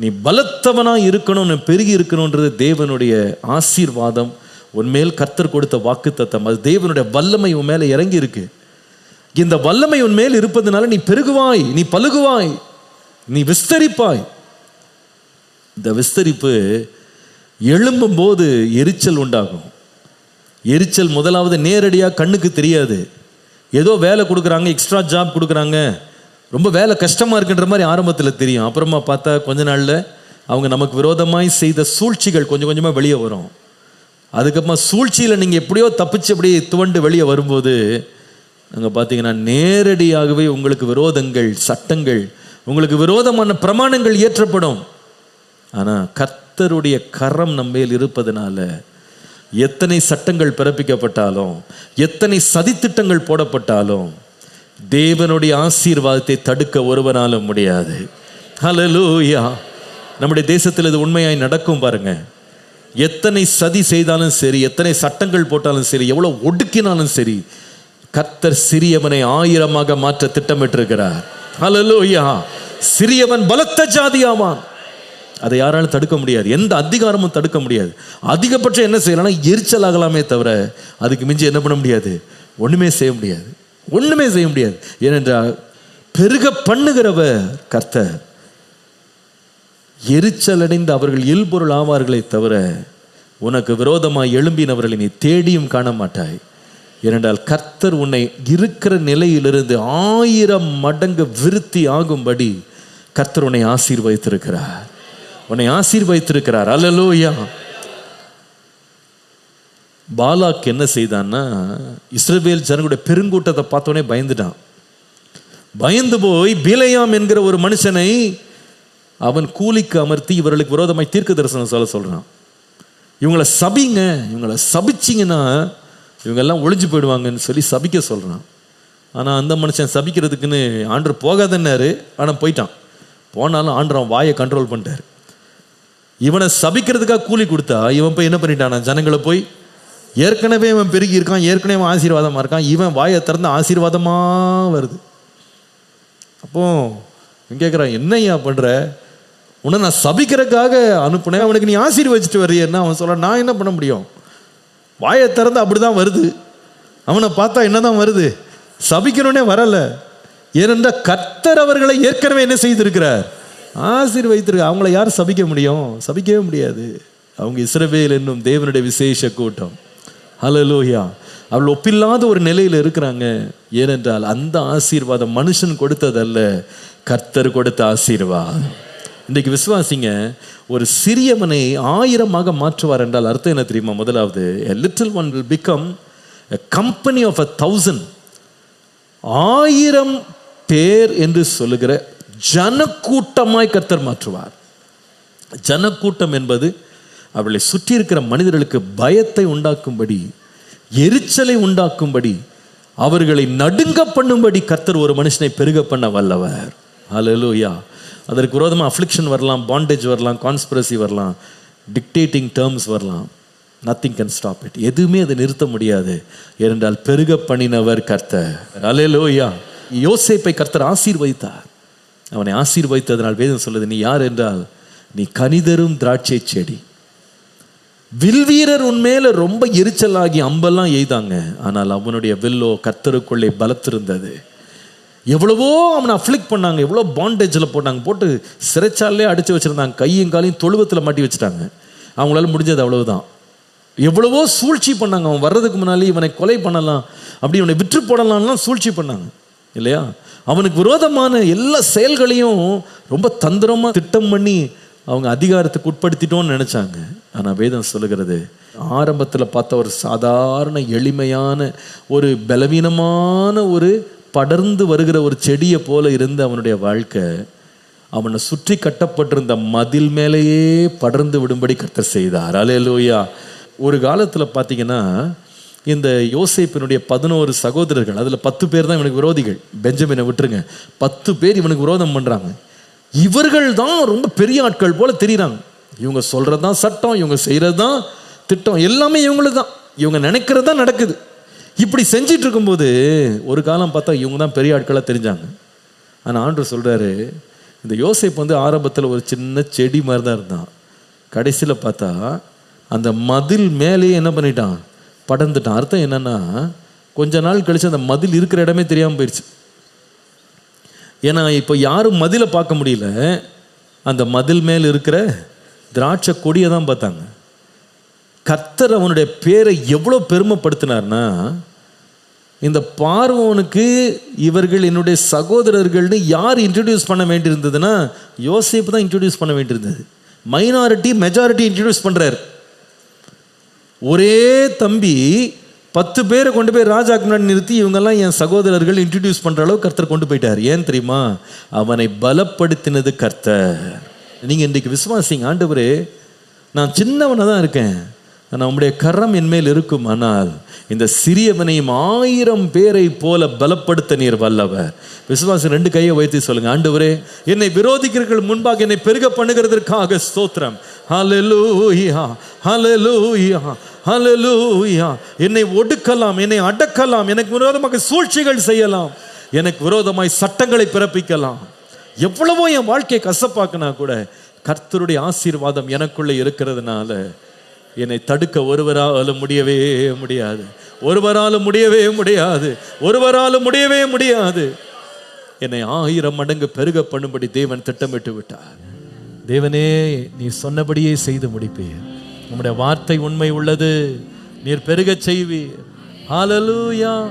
நீ பலத்தவனாக இருக்கணும் பெருகி இருக்கணுன்றது தேவனுடைய ஆசீர்வாதம். உன்மேல் கர்த்தர் கொடுத்த வாக்குத்தத்தம். அது தேவனுடைய வல்லமை உன் மேலே இறங்கி இருக்கு இந்த வல்லமை உன் மேல் இருப்பதனால நீ பெருகுவாய் நீ பழுகுவாய் நீ விஸ்தரிப்பாய். இந்த விஸ்தரிப்பு எழும்பும் போது எரிச்சல் உண்டாகும். எரிச்சல் முதலாவது நேரடியாக கண்ணுக்கு தெரியாது. ஏதோ வேலை கொடுக்குறாங்க எக்ஸ்ட்ரா ஜாப் கொடுக்குறாங்க. ரொம்ப வேலை கஷ்டமாக இருக்குன்ற மாதிரி ஆரம்பத்தில் தெரியும். அப்புறமா பார்த்தா கொஞ்ச நாளில் அவங்க நமக்கு விரோதமாய் செய்த சூழ்ச்சிகள் கொஞ்சம் கொஞ்சமாக வெளியே வரும். அதுக்கப்புறமா சூழ்ச்சியில் நீங்கள் எப்படியோ தப்பிச்சு அப்படியே துவண்டு வெளியே வரும்போது அங்கே பார்த்தீங்கன்னா நேரடியாகவே உங்களுக்கு விரோதங்கள் சட்டங்கள் உங்களுக்கு விரோதமான பிரமாணங்கள் இயற்றப்படும். ஆனால் கர்த்தருடைய கரம் நம்மேல் இருப்பதனால எத்தனை சட்டங்கள் பிறப்பிக்கப்பட்டாலும் எத்தனை சதித்திட்டங்கள் போடப்பட்டாலும் தேவனுடைய ஆசீர்வாதத்தை தடுக்க ஒருவனாலும் முடியாது. ஹலலூயா நம்முடைய தேசத்தில் இது உண்மையாய் நடக்கும் பாருங்க. எத்தனை சதி செய்தாலும் சரி எத்தனை சட்டங்கள் போட்டாலும் சரி எவ்வளோ ஒடுக்கினாலும் சரி கர்த்தர் சிறியவனை ஆயிரமாக மாற்ற திட்டமிட்டிருக்கிறார். ஹலலூயா சிறியவன் பலத்த ஜாதியாவான். அதை யாராலும் தடுக்க முடியாது. எந்த அதிகாரமும் தடுக்க முடியாது. அதிகபட்சம் என்ன செய்யலாம்னா எரிச்சல் ஆகலாமே தவிர அதுக்கு மிஞ்சி என்ன பண்ண முடியாது? ஒன்றுமே செய்ய முடியாது. ஒன்றுமே செய்ய முடியாது. ஏனென்றால் பெருக பண்ணுகிறவர் கர்த்தர். எரிச்சல் அடைந்து அவர்கள் இல்பொருள் ஆவார்களே தவிர உனக்கு விரோதமாய் எழும்பினவர்களை நீ தேடியும் காண மாட்டாய் ஏனென்றால் கர்த்தர் உன்னை இருக்கிற நிலையிலிருந்து ஆயிரம் மடங்கு விருத்தி ஆகும்படி கர்த்தர் உன்னை ஆசீர்வதித்திருக்கிறார். உன்னை ஆசீர்வதித்திருக்கிறார். அல்லலோயா பாலாக் என்ன செய்தான்னா இஸ்ரேல் ஜனங்களுடைய பெருங்கூட்டத்தை பார்த்தோன்னே பயந்துட்டான். பயந்து போய் பிலையாம் என்கிற ஒரு மனுஷனை அவன் கூலிக்கு அமர்த்தி இவர்களுக்கு விரோதமாய் தீர்க்க தரிசனம் சொல்ல சொல்கிறான் இவங்கள சபிங்க இவங்களை சபிச்சிங்கன்னா இவங்கெல்லாம் ஒழிஞ்சு ஒளிஞ்சு போயிடுவாங்கன்னு சொல்லி சபிக்க சொல்கிறான் ஆனால் அந்த மனுஷன் சபிக்கிறதுக்குன்னு ஆண்டர் போகாதன்னாரு ஆனால் போயிட்டான். போனாலும் ஆண்டர் வாயை கண்ட்ரோல் பண்ணிட்டாரு. இவனை சபிக்கிறதுக்காக கூலி கொடுத்தா இவன் போய் என்ன பண்ணிட்டானா ஜனங்களை போய் ஏற்கனவே இவன் பெருகி இருக்கான் ஏற்கனவே அவன் ஆசீர்வாதமாக இருக்கான் இவன் வாயை திறந்து ஆசீர்வாதமாக வருது. அப்போ கேட்குறான் என்னய்யா பண்ணுற உன்னை நான் சபிக்கிறதுக்காக அனுப்புனேன் அவனுக்கு நீ ஆசீர்வச்சிட்டு வர்றியன்னா அவன் சொல்ல நான் என்ன பண்ண முடியும்? வாயை திறந்து அப்படிதான் வருது. அவனை பார்த்தா என்ன தான் வருது? சபிக்கணும்னே வரலை. ஏனென்றால் கர்த்தர் அவர்களை ஏற்கனவே என்ன செய்திருக்கிறார்? ஆசீர்வதித்திருக்க அவங்கள யார் சபிக்க முடியும்? சபிக்கவே முடியாது. அவங்க இஸ்ரவேல் என்னும் தேவனுடைய விசேஷ கூட்டம். ஹalleluya அவள் ஒப்பில்லாத ஒரு நிலையில் இருக்கிறாங்க. ஏனென்றால் அந்த ஆசீர்வாதம் மனுஷன் கொடுத்ததல்ல கர்த்தர் கொடுத்த ஆசீர்வாதம். இன்றைக்கு விசுவாசிங்க ஒரு சிறியவனை ஆயிரமாக மாற்றுவார் என்றால் அர்த்தம் என்ன தெரியுமா? முதலாவது little one will become company of a thousand ஆயிரம் பேர் என்று சொல்லுகிற ஜனக்கூட்டமாய் கர்த்தர் மாற்றுவார். ஜனக்கூட்டம் என்பது அவளை சுற்றி இருக்கிற மனிதர்களுக்கு பயத்தை உண்டாக்கும்படி எரிச்சலை உண்டாக்கும்படி அவர்களை நடுங்க பண்ணும்படி கர்த்தர் ஒரு மனுஷனை பெருக பண்ண வல்லவர். ஹலோயா அதற்கு விரோதமாக அஃப்ளிக்ஷன் வரலாம் பாண்டேஜ் வரலாம் கான்ஸ்பிரசி வரலாம் டிக்டேட்டிங் டேர்ம்ஸ் வரலாம். நத்திங் கேன் ஸ்டாப் இட் எதுவுமே அதை நிறுத்த முடியாது. ஏனென்றால் பெருக பண்ணினவர் கர்த்தர். ஹalleluya யோசேப்பை கர்த்தர் ஆசீர்வதித்தார். அவனை ஆசீர்வதித்ததனால் வேதம் சொல்லுது நீ யார் என்றால் நீ கனிதரும் திராட்சை செடி. வில்வீரர் உண்மையில ரொம்ப எரிச்சலாகி அம்பெல்லாம் எய்தாங்க. ஆனால் அவனுடைய வில்லோ கத்தருக்குள்ளே பலத்திருந்தது. எவ்வளவோ அவனை அஃப்ளிக் பண்ணாங்க. எவ்வளோ பாண்டேஜில் போட்டாங்க. போட்டு சிறைச்சாலே அடிச்சு வச்சிருந்தாங்க. கையும் காலையும் தொழுவத்தில் மாட்டி வச்சுட்டாங்க. அவங்களால முடிஞ்சது அவ்வளவுதான். எவ்வளவோ சூழ்ச்சி பண்ணாங்க. அவன் வர்றதுக்கு முன்னாலே இவனை கொலை பண்ணலாம். அப்படி இவனை விற்று போடலாம்லாம் சூழ்ச்சி பண்ணாங்க. இல்லையா? அவனுக்கு விரோதமான எல்லா செயல்களையும் ரொம்ப தந்திரமாக திட்டம் பண்ணி அவங்க அதிகாரத்துக்கு உட்படுத்திட்டோன்னு நினச்சாங்க. ஆனால் வேதம் சொல்லுகிறது ஆரம்பத்தில் பார்த்த ஒரு சாதாரண எளிமையான ஒரு பலவீனமான ஒரு படர்ந்து வருகிற ஒரு செடியை போல இருந்த அவனுடைய வாழ்க்கை அவனை சுற்றி கட்டப்பட்டிருந்த மதில் மேலேயே படர்ந்து விடும்படி கத்த செய்தார். அலையலோயா ஒரு காலத்தில் பார்த்தீங்கன்னா இந்த யோசைப்பினுடைய பதினோரு சகோதரர்கள் அதில் பத்து பேர் தான் இவனுக்கு விரோதிகள். பெஞ்சமினை விட்டுருங்க. பத்து பேர் இவனுக்கு விரோதம் பண்ணுறாங்க இவர்கள் தான் ரொம்ப பெரிய ஆட்கள் போல தெரியுறாங்க. இவங்க சொல்கிறது தான் சட்டம் இவங்க செய்கிறது தான் திட்டம். எல்லாமே இவங்களுக்கு தான் இவங்க நினைக்கிறது தான் நடக்குது. இப்படி செஞ்சிட்டு இருக்கும்போது ஒரு காலம் பார்த்தா இவங்க தான் பெரிய ஆட்களாக தெரிஞ்சாங்க. ஆனால் ஆண்டு சொல்கிறாரு இந்த யோசேப்பு வந்து ஆரம்பத்தில் ஒரு சின்ன செடி மாதிரி தான் இருந்தான். கடைசியில் பார்த்தா அந்த மதில் மேலேயே என்ன பண்ணிட்டான்? படர்ந்துட்டான். அர்த்தம் என்னன்னா கொஞ்ச நாள் கழிச்சு அந்த மதில் இருக்கிற இடமே தெரியாமல் போயிடுச்சு ஏன்னா இப்போ யாரும் மதிலை பார்க்க முடியல. அந்த மதில் மேல் இருக்கிற திராட்சை கொடியை தான் பார்த்தாங்க. கர்த்தர் அவனுடைய பேரை எவ்வளோ பெருமைப்படுத்தினார்னா இந்த பார்வோனுக்கு இவர்கள் என்னுடைய சகோதரர்கள்னு யார் இன்ட்ரடியூஸ் பண்ண வேண்டியிருந்ததுன்னா யோசிப்பு தான் இன்ட்ரடியூஸ் பண்ண வேண்டியிருந்தது. மைனாரிட்டி மெஜாரிட்டி இன்ட்ரடியூஸ் பண்ணுறார் ஒரே தம்பி பத்து பேரை கொண்டு போய் ராஜாக்கு முன்னாடி நிறுத்தி இவங்கெல்லாம் என் சகோதரர்கள் இன்ட்ரடியூஸ் பண்ணுற அளவு கர்த்தர் கொண்டு போயிட்டார். ஏன் தெரியுமா? அவனை பலப்படுத்தினது கர்த்தர். நீங்கள் இன்றைக்கு விசுவாசிங்க ஆண்டவரே நான் சின்னவனாக தான் இருக்கேன். ஆனால் உம்முடைய கரம் என்மேல் இருக்கும் ஆனால் இந்த சிறியவனையும் ஆயிரம் பேரை போல பலப்படுத்த நீர் வல்லவர். விசுவாசம் ரெண்டு கையை வைத்து சொல்லுங்க ஆண்டவரே என்னை விரோதிக்கிறவர்கள் முன்பாக என்னை பெருக பண்ணுகிறதற்காக ஸ்தோத்திரம். ஹalleluya ஹalleluya ஹalleluya என்னை ஒடுக்கலாம் என்னை அடக்கலாம் எனக்கு விரோதமாக சூழ்ச்சிகள் செய்யலாம். எனக்கு விரோதமாய் சட்டங்களை பிறப்பிக்கலாம். எவ்வளவோ என் வாழ்க்கையை கசப்பாக்குனா கூட கர்த்தருடைய ஆசீர்வாதம் எனக்குள்ள இருக்கிறதுனால என்னை தடுக்க ஒருவராலும் முடியவே முடியாது. ஒருவராலும் முடியவே முடியாது. ஒருவராலும் முடியவே முடியாது. என்னை ஆயிரம் மடங்கு பெருக பண்ணும்படி தேவன் திட்டமிட்டு விட்டார். தேவனே நீ சொன்னபடியே செய்து முடிப்பீர். உம்முடைய வார்த்தை உண்மை உள்ளது. நீர் பெருகச் செய்வீர். ஹாலலூயா